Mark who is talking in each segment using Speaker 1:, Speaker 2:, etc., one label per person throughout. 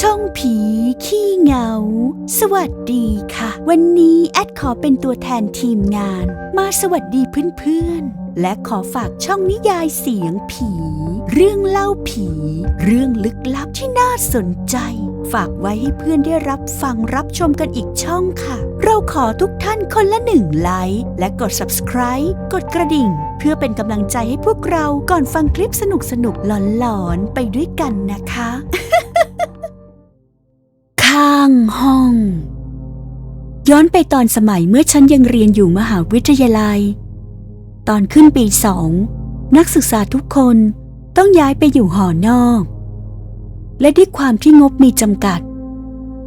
Speaker 1: ช่องผีขี้เหงา สวัสดีค่ะ วันนี้แอดขอเป็นตัวแทนทีมงาน มาสวัสดีเพื่อนๆ และขอฝากช่องนิยายเสียงผี เรื่องเล่าผี เรื่องลึกลับที่น่าสนใจ ฝากไว้ให้เพื่อนได้รับฟังรับชมกันอีกช่องค่ะ เราขอทุกท่านคนละหนึ่งไลค์และกด subscribe กดกระดิ่ง เพื่อเป็นกำลังใจให้พวกเราก่อนฟังคลิปสนุกๆหลอนๆ ไปด้วยกันนะคะ ข้างห้อง ย้อนไปตอนสมัยเมื่อฉันยังเรียนอยู่มหาวิทยาลัย ตอนขึ้นปีสองนักศึกษาทุกคนต้องย้ายไปอยู่หอนอก และด้วยความที่งบมีจำกัด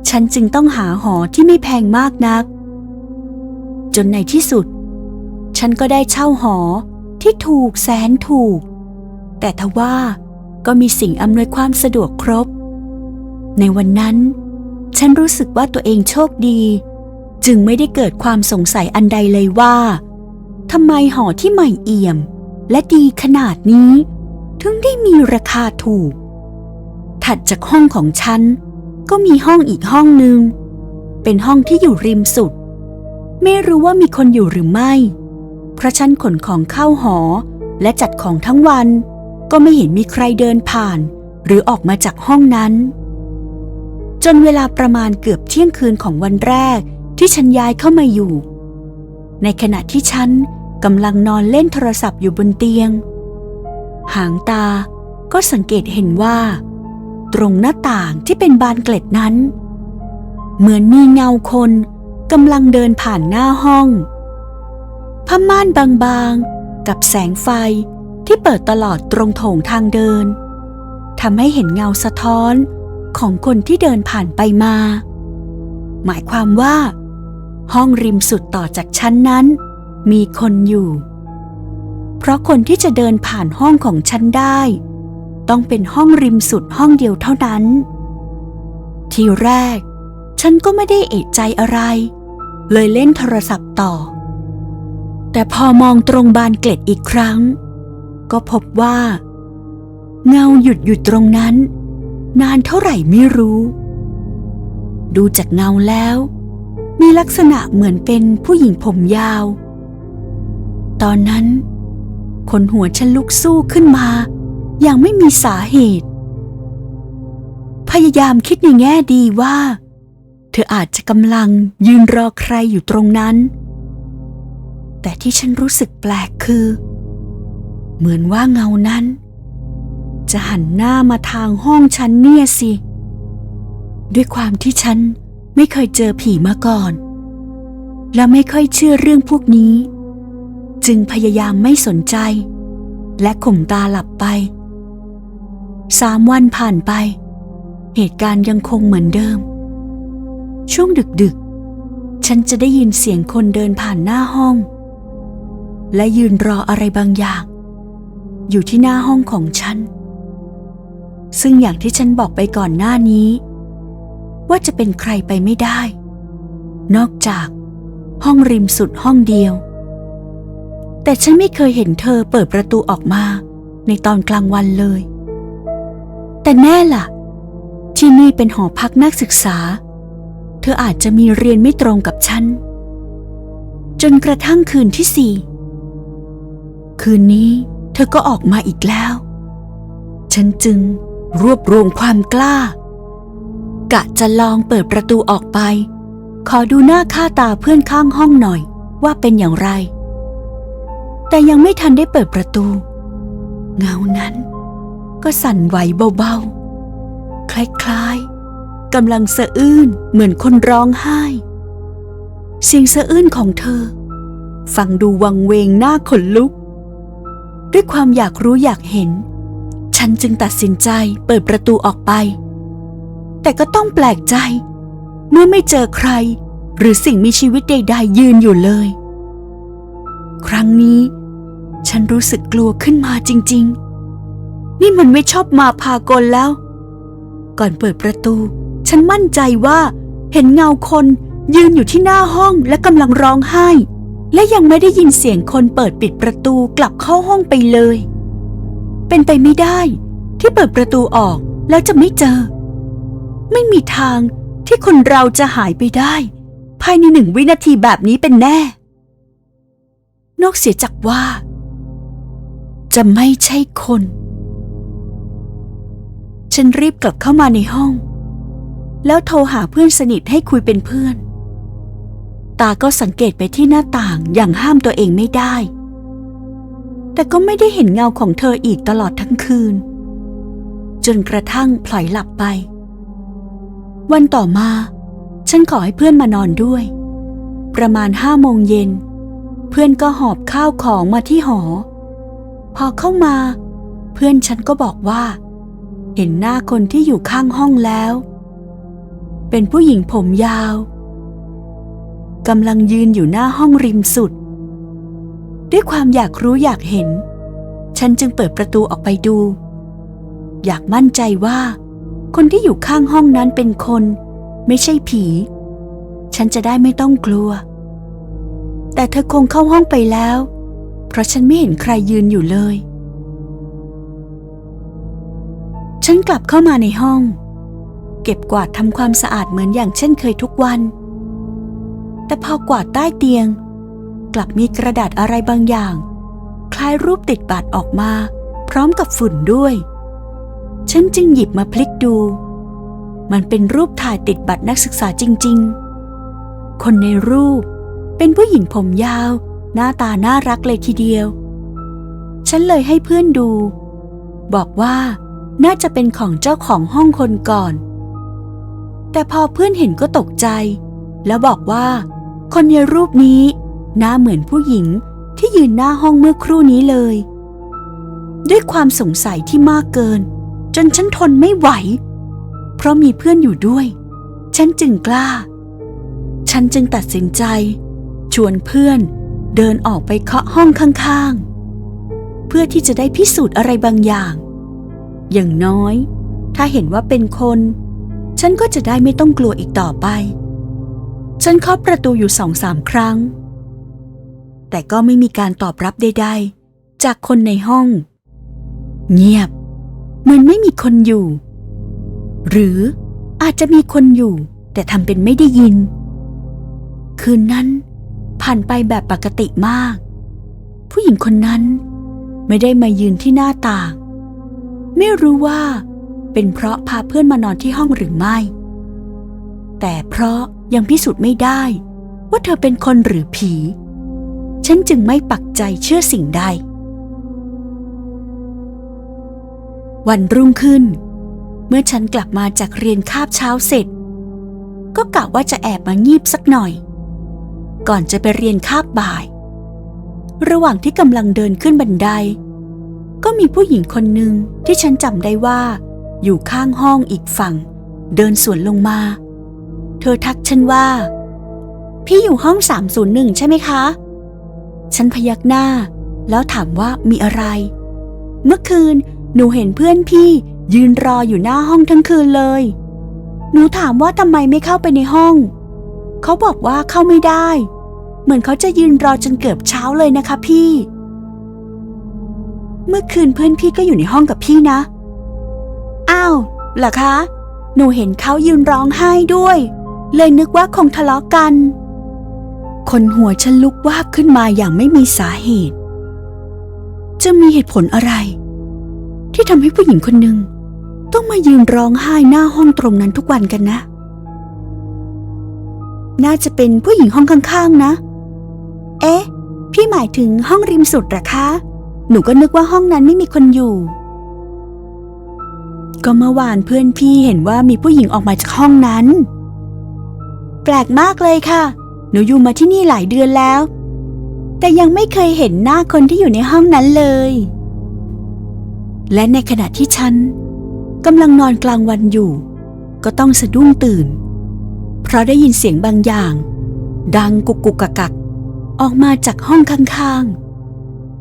Speaker 1: ฉันจึงต้องหาหอที่ไม่แพงมากนัก จนในที่สุด ฉันก็ได้เช่าหอที่ถูกแสนถูก แต่ทว่าก็มีสิ่งอำนวยความสะดวกครบ ในวันนั้น ฉันรู้สึกว่าตัวเองโชคดี จึงไม่ได้เกิดความสงสัยอันใดเลยว่าทำไมหอที่ใหม่เอี่ยม และดีขนาดนี้ ถึงได้มีราคาถูก ถัดจากห้องของฉัน ก็มีห้องอีกห้องหนึ่ง เป็นห้องที่อยู่ริมสุด ไม่รู้ว่ามีคนอยู่หรือไม่ เพราะฉันขนของเข้าหอและจัดของทั้งวัน ก็ไม่เห็นมีใครเดินผ่าน หรือออกมาจากห้องนั้น จนเวลาประมาณเกือบเที่ยงคืนของวันแรกที่ฉันย้ายเข้ามาอยู่ ในขณะที่ฉันกำลังนอนเล่นโทรศัพท์อยู่บนเตียง หางตาก็สังเกตเห็นว่า ตรงหน้าต่างที่เป็นบานเกล็ดนั้น เหมือนมีเงาคนกำลังเดินผ่านหน้าห้องผ้าม่านบางๆ กับแสงไฟที่เปิดตลอดตรงโถงทางเดินทำให้เห็นเงาสะท้อนของคนที่เดินผ่านไปมา หมายความว่า ห้องริมสุดต่อจากชั้นนั้น มีคนอยู่ เพราะคนที่จะเดินผ่านห้องของฉันได้ ต้องเป็นห้องริมสุดห้องเดียวเท่านั้น ทีแรก ฉันก็ไม่ได้เอะใจอะไร เลยเล่นโทรศัพท์ต่อ แต่พอมองตรงบานเกล็ดอีกครั้ง ก็พบว่า เงาหยุดอยู่ตรงนั้น นานเท่าไหร่ไม่รู้ ดูจากเงาแล้ว มีลักษณะเหมือนเป็นผู้หญิงผมยาว ตอนนั้นคนหัวฉันลุกสู้ขึ้นมา อย่างไม่มีสาเหตุ พยายามคิดในแง่ดีว่า เธออาจจะกำลังยืนรอใครอยู่ตรงนั้น แต่ที่ฉันรู้สึกแปลกคือ เหมือนว่าเงานั้น จะหันหน้ามาทางห้องฉันเนี่ยสิ ด้วยความที่ฉันไม่เคยเจอผีมาก่อน และไม่ค่อยเชื่อเรื่องพวกนี้ จึงพยายามไม่สนใจ และข่มตาหลับไป สามวันผ่านไป เหตุการณ์ยังคงเหมือนเดิม ช่วงดึกๆ ฉันจะได้ยินเสียงคนเดินผ่านหน้าห้อง และยืนรออะไรบางอย่าง อยู่ที่หน้าห้องของฉัน ซึ่งอย่างที่ฉันบอกไปก่อนหน้านี้ ว่าจะเป็นใครไปไม่ได้ นอกจากห้องริมสุดห้องเดียว แต่ฉันไม่เคยเห็นเธอเปิดประตูออกมาในตอนกลางวันเลย แต่แน่ล่ะ ที่นี่เป็นหอพักนักศึกษา เธออาจจะมีเรียนไม่ตรงกับฉัน จนกระทั่งคืนที่สี่ คืนนี้เธอก็ออกมาอีกแล้ว ฉันจึงรวบรวมความกล้า กะจะลองเปิดประตูออกไป ขอดูหน้าค่าตาเพื่อนข้างห้องหน่อยว่าเป็นอย่างไร แต่ยังไม่ทันได้เปิดประตู เงานั้น ก็สั่นไหวเบาๆ คล้ายๆกำลังสะอื้นเหมือนคนร้องไห้ เสียงสะอื้นของเธอ ฟังดูวังเวงหน้าขนลุก ด้วยความอยากรู้อยากเห็น ฉันจึงตัดสินใจเปิดประตูออกไป แต่ก็ต้องแปลกใจ เมื่อไม่เจอใคร หรือสิ่งมีชีวิตใด ๆ ยืนอยู่เลย ครั้งนี้ ฉันรู้สึกกลัวขึ้นมาจริง ๆ นี่มันไม่ชอบมาพากลแล้ว ก่อนเปิดประตู ฉันมั่นใจว่า เห็นเงาคนยืนอยู่ที่หน้าห้องและกำลังร้องไห้ และยังไม่ได้ยินเสียงคนเปิดปิดประตูกลับเข้าห้องไปเลย เป็นไปไม่ได้ ที่เปิดประตูออกแล้วจะไม่เจอ ไม่มีทางที่คนเราจะหายไปได้ ภายในหนึ่งวินาทีแบบนี้เป็นแน่ นอกเสียจากว่า จะไม่ใช่คน ฉันรีบกลับเข้ามาในห้อง แล้วโทรหาเพื่อนสนิทให้คุยเป็นเพื่อน ตาก็สังเกตไปที่หน้าต่างอย่างห้ามตัวเองไม่ได้ แต่ก็ไม่ได้เห็นเงาของเธออีกตลอดทั้งคืน จนกระทั่งพลอยหลับไป วันต่อมา ฉันขอให้เพื่อนมานอนด้วย ประมาณห้าโมงเย็น เพื่อนก็หอบข้าวของมาที่หอ พอเข้ามา เพื่อนฉันก็บอกว่า เห็นหน้าคนที่อยู่ข้างห้องแล้ว เป็นผู้หญิงผมยาวกำลังยืนอยู่หน้าห้องริมสุด ด้วยความอยากรู้อยากเห็น ฉันจึงเปิดประตูออกไปดู อยากมั่นใจว่า คนที่อยู่ข้างห้องนั้นเป็นคน ไม่ใช่ผี ฉันจะได้ไม่ต้องกลัว แต่เธอคงเข้าห้องไปแล้ว เพราะฉันไม่เห็นใครยืนอยู่เลย ฉันกลับเข้ามาในห้อง เก็บกวาดทำความสะอาดเหมือนอย่างเช่นเคยทุกวัน แต่พอกวาดใต้เตียง กลับมีกระดาษอะไรบางอย่าง คล้ายรูปติดบาดออกมา พร้อมกับฝุ่นด้วย ฉันจึงหยิบมาพลิกดู มันเป็นรูปถ่ายติดบัตรนักศึกษาจริง ๆ คนในรูปเป็นผู้หญิงผมยาว หน้าตาน่ารักเลยทีเดียว ฉันเลยให้เพื่อนดู บอกว่า น่าจะเป็นของเจ้าของห้องคนก่อน แต่พอเพื่อนเห็นก็ตกใจ แล้วบอกว่า คนในรูปนี้หน้าเหมือนผู้หญิงที่ยืนหน้าห้องเมื่อครู่นี้เลย ด้วยความสงสัยที่มากเกิน จนฉันทนไม่ไหว เพราะมีเพื่อนอยู่ด้วย ฉันจึงกล้า ฉันจึงตัดสินใจ ชวนเพื่อนเดินออกไปเคาะห้องข้างๆ เพื่อที่จะได้พิสูจน์อะไรบางอย่าง อย่างน้อย ถ้าเห็นว่าเป็นคน ฉันก็จะได้ไม่ต้องกลัวอีกต่อไป ฉันเคาะประตูอยู่สองสามครั้ง แต่ก็ไม่มีการตอบรับใดๆ จากคนในห้อง เงียบ เหมือนไม่มีคนอยู่ หรืออาจจะมีคนอยู่ แต่ทำเป็นไม่ได้ยิน คืนนั้น ผ่านไปแบบปกติมาก ผู้หญิงคนนั้นไม่ได้มายืนที่หน้าต่าง ไม่รู้ว่าเป็นเพราะพาเพื่อนมานอนที่ห้องหรือไม่ แต่เพราะยังพิสูจน์ไม่ได้ ว่าเธอเป็นคนหรือผี ฉันจึงไม่ปักใจเชื่อสิ่งใด วันรุ่งขึ้น เมื่อฉันกลับมาจากเรียนคาบเช้าเสร็จ ก็กะว่าจะแอบมางีบสักหน่อย ก่อนจะไปเรียนคาบบ่าย ระหว่างที่กำลังเดินขึ้นบันได ก็มีผู้หญิงคนหนึ่งที่ฉันจำได้ว่า อยู่ข้างห้องอีกฝั่ง เดินสวนลงมา เธอทักฉันว่า พี่อยู่ห้อง 301 ใช่ไหมคะ ฉันพยักหน้า แล้วถามว่ามีอะไร เมื่อคืนหนูเห็นเพื่อนพี่ยืนรออยู่หน้าห้องทั้งคืนเลย หนูถามว่าทำไมไม่เข้าไปในห้อง เขาบอกว่าเข้าไม่ได้ เหมือนเขาจะยืนรอจนเกือบเช้าเลยนะคะพี่ เมื่อคืนเพื่อนพี่ก็อยู่ในห้องกับพี่นะ อ้าวเหรอคะ หนูเห็นเขายืนร้องไห้ด้วย เลยนึกว่าคงทะเลาะกัน คนหัวฉันลุกวาบขึ้นมาอย่างไม่มีสาเหตุ จะมีเหตุผลอะไร ที่ทำให้ผู้หญิงคนหนึ่งต้องมายืนร้องไห้หน้าห้องตรงนั้นทุกวันกันนะ น่าจะเป็นผู้หญิงห้องข้างๆนะ เอ๊ะ พี่หมายถึงห้องริมสุดหรอคะ หนูก็นึกว่าห้องนั้นไม่มีคนอยู่ ก็เมื่อวานเพื่อนพี่เห็นว่ามีผู้หญิงออกมาจากห้องนั้น แปลกมากเลยค่ะ หนูอยู่มาที่นี่หลายเดือนแล้ว แต่ยังไม่เคยเห็นหน้าคนที่อยู่ในห้องนั้นเลย และในขณะที่ฉันกำลังนอนกลางวันอยู่ ก็ต้องสะดุ้งตื่น เพราะได้ยินเสียงบางอย่าง ดังกุกกุกกักกักออกมาจากห้องข้างๆ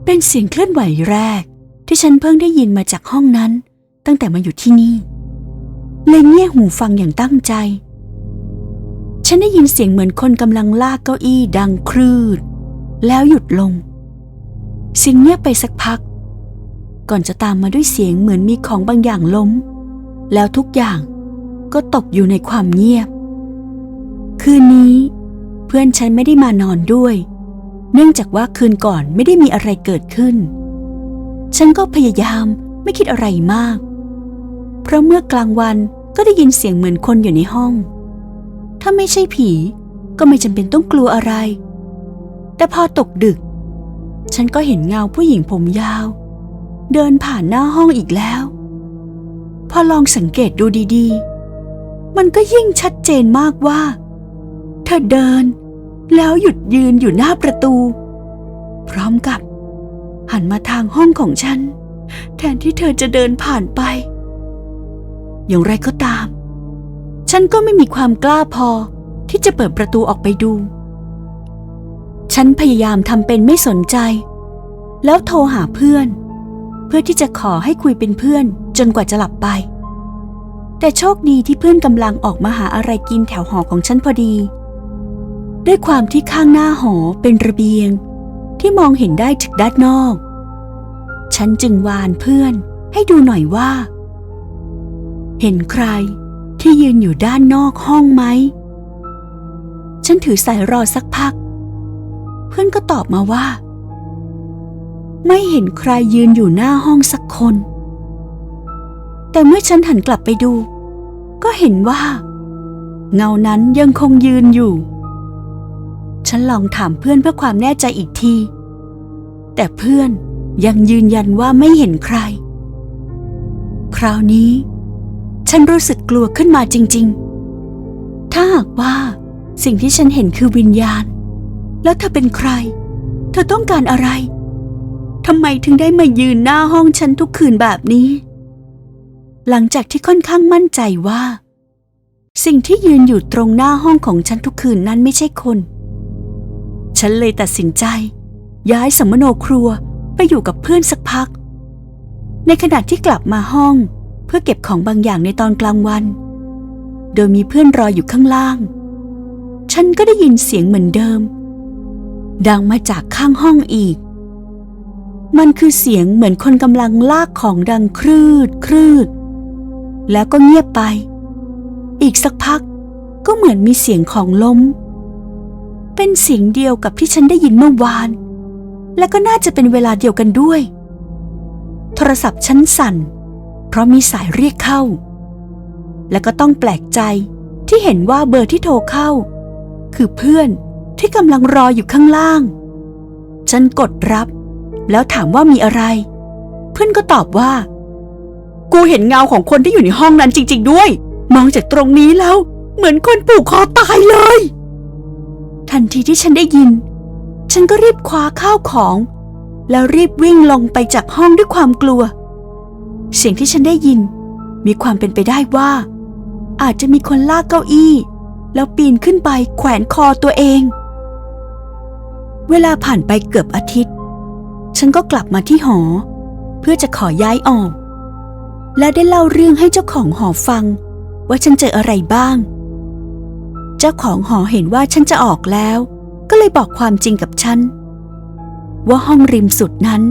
Speaker 1: เป็นเสียงเคลื่อนไหวแรก ที่ฉันเพิ่งได้ยินมาจากห้องนั้น ตั้งแต่มาอยู่ที่นี่เลยเงี่ยหูฟังอย่างตั้งใจ ฉันได้ยินเสียงเหมือนคนกำลังลากเก้าอี้ดังครืด แล้วหยุดลง เสียงเงียบไปสักพัก ก่อนจะตามมาด้วยเสียงเหมือนมีของบางอย่างล้ม แล้วทุกอย่างก็ตกอยู่ในความเงียบ คืนนี้เพื่อนฉันไม่ได้มานอนด้วย เนื่องจากว่าคืนก่อนไม่ได้มีอะไรเกิดขึ้น ฉันก็พยายามไม่คิดอะไรมาก เพราะเมื่อกลางวันก็ได้ยินเสียงเหมือนคนอยู่ในห้อง ถ้าไม่ใช่ผีก็ไม่จำเป็นต้องกลัวอะไร แต่พอตกดึก ฉันก็เห็นเงาผู้หญิงผมยาว เดินผ่านหน้าห้องอีกแล้ว พอลองสังเกตดูดีๆ มันก็ยิ่งชัดเจนมากว่า เธอเดิน แล้วหยุดยืนอยู่หน้าประตู พร้อมกับ หันมาทางห้องของฉัน แทนที่เธอจะเดินผ่านไป อย่างไรก็ตาม ฉันก็ไม่มีความกล้าพอที่จะเปิดประตูออกไปดู ฉันพยายามทำเป็นไม่สนใจ แล้วโทรหาเพื่อน เพื่อที่จะขอให้คุยเป็นเพื่อนจนกว่าจะหลับไป แต่โชคดีที่เพื่อนกำลังออกมาหาอะไรกินแถวหอของฉันพอดี ด้วยความที่ข้างหน้าหอเป็นระเบียง ที่มองเห็นได้จากด้านนอก ฉันจึงวานเพื่อนให้ดูหน่อยว่า เห็นใครที่ยืนอยู่ด้านนอกห้องไหม ฉันถือสายรอสักพัก เพื่อนก็ตอบมาว่า ไม่เห็นใครยืนอยู่หน้าห้องสักคน แต่เมื่อฉันหันกลับไปดู ก็เห็นว่า เงานั้นยังคงยืนอยู่ ฉันลองถามเพื่อนเพื่อความแน่ใจอีกที แต่เพื่อนยังยืนยันว่าไม่เห็นใคร คราวนี้ ฉันรู้สึกกลัวขึ้นมาจริง ๆ ถ้าหากว่าสิ่งที่ฉันเห็นคือวิญญาณ แล้วเธอเป็นใคร เธอต้องการอะไรทำไมถึงได้มายืนหน้าห้องฉันทุกคืนแบบนี้ หลังจากที่ค่อนข้างมั่นใจว่า สิ่งที่ยืนอยู่ตรงหน้าห้องของฉันทุกคืนนั้นไม่ใช่คน ฉันเลยตัดสินใจ ย้ายสัมมโนครัวไปอยู่กับเพื่อนสักพัก ในขณะที่กลับมาห้องเพื่อเก็บของบางอย่างในตอนกลางวัน โดยมีเพื่อนรออยู่ข้างล่าง ฉันก็ได้ยินเสียงเหมือนเดิม ดังมาจากข้างห้องอีก มันคือเสียงเหมือนคนกำลังลากของดังครืดครืด แล้วก็เงียบไป อีกสักพักก็เหมือนมีเสียงของล้ม เป็นเสียงเดียวกับที่ฉันได้ยินเมื่อวาน และก็น่าจะเป็นเวลาเดียวกันด้วย โทรศัพท์ฉันสั่น เพราะมีสายเรียกเข้า และก็ต้องแปลกใจที่เห็นว่าเบอร์ที่โทรเข้า คือเพื่อนที่กำลังรออยู่ข้างล่าง ฉันกดรับ แล้วถามว่ามีอะไร เพื่อนก็ตอบว่า กูเห็นเงาของคนที่อยู่ในห้องนั้นจริง ๆ ด้วย มองจากตรงนี้แล้ว เหมือนคนผูกคอตายเลย ทันทีที่ฉันได้ยิน ฉันก็รีบคว้าข้าวของ แล้วรีบวิ่งลงไปจากห้องด้วยความกลัว เสียงที่ฉันได้ยิน มีความเป็นไปได้ว่า อาจจะมีคนลากเก้าอี้ แล้วปีนขึ้นไปแขวนคอตัวเอง เวลาผ่านไปเกือบอาทิตย์ ฉันก็กลับมาที่หอ เพื่อจะขอย้ายออก และได้เล่าเรื่องให้เจ้าของหอฟัง ว่าฉันเจออะไรบ้าง เจ้าของหอเห็นว่าฉันจะออกแล้ว ก็เลยบอกความจริงกับฉัน ว่าห้องริมสุดนั้น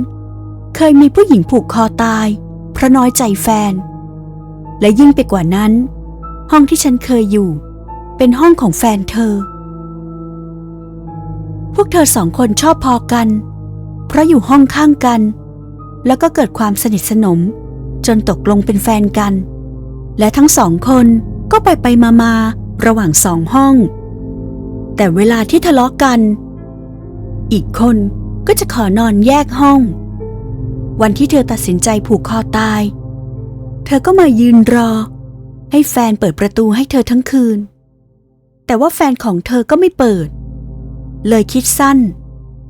Speaker 1: เคยมีผู้หญิงผูกคอตาย เพราะน้อยใจแฟน และยิ่งไปกว่านั้น ห้องที่ฉันเคยอยู่ เป็นห้องของแฟนเธอ พวกเธอสองคนชอบพอกัน เพราะอยู่ห้องข้างกัน แล้วก็เกิดความสนิทสนม จนตกลงเป็นแฟนกัน และทั้งสองคนก็ไปไปมามา ระหว่างสองห้อง แต่เวลาที่ทะเลาะกัน อีกคนก็จะขอนอนแยกห้อง วันที่เธอตัดสินใจผูกคอตาย เธอก็มายืนรอ ให้แฟนเปิดประตูให้เธอทั้งคืน แต่ว่าแฟนของเธอก็ไม่เปิด เลยคิดสั้น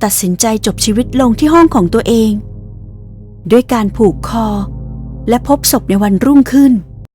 Speaker 1: ตัดสินใจจบชีวิตลงที่ห้องของตัวเอง ด้วยการผูกคอและพบศพในวันรุ่งขึ้น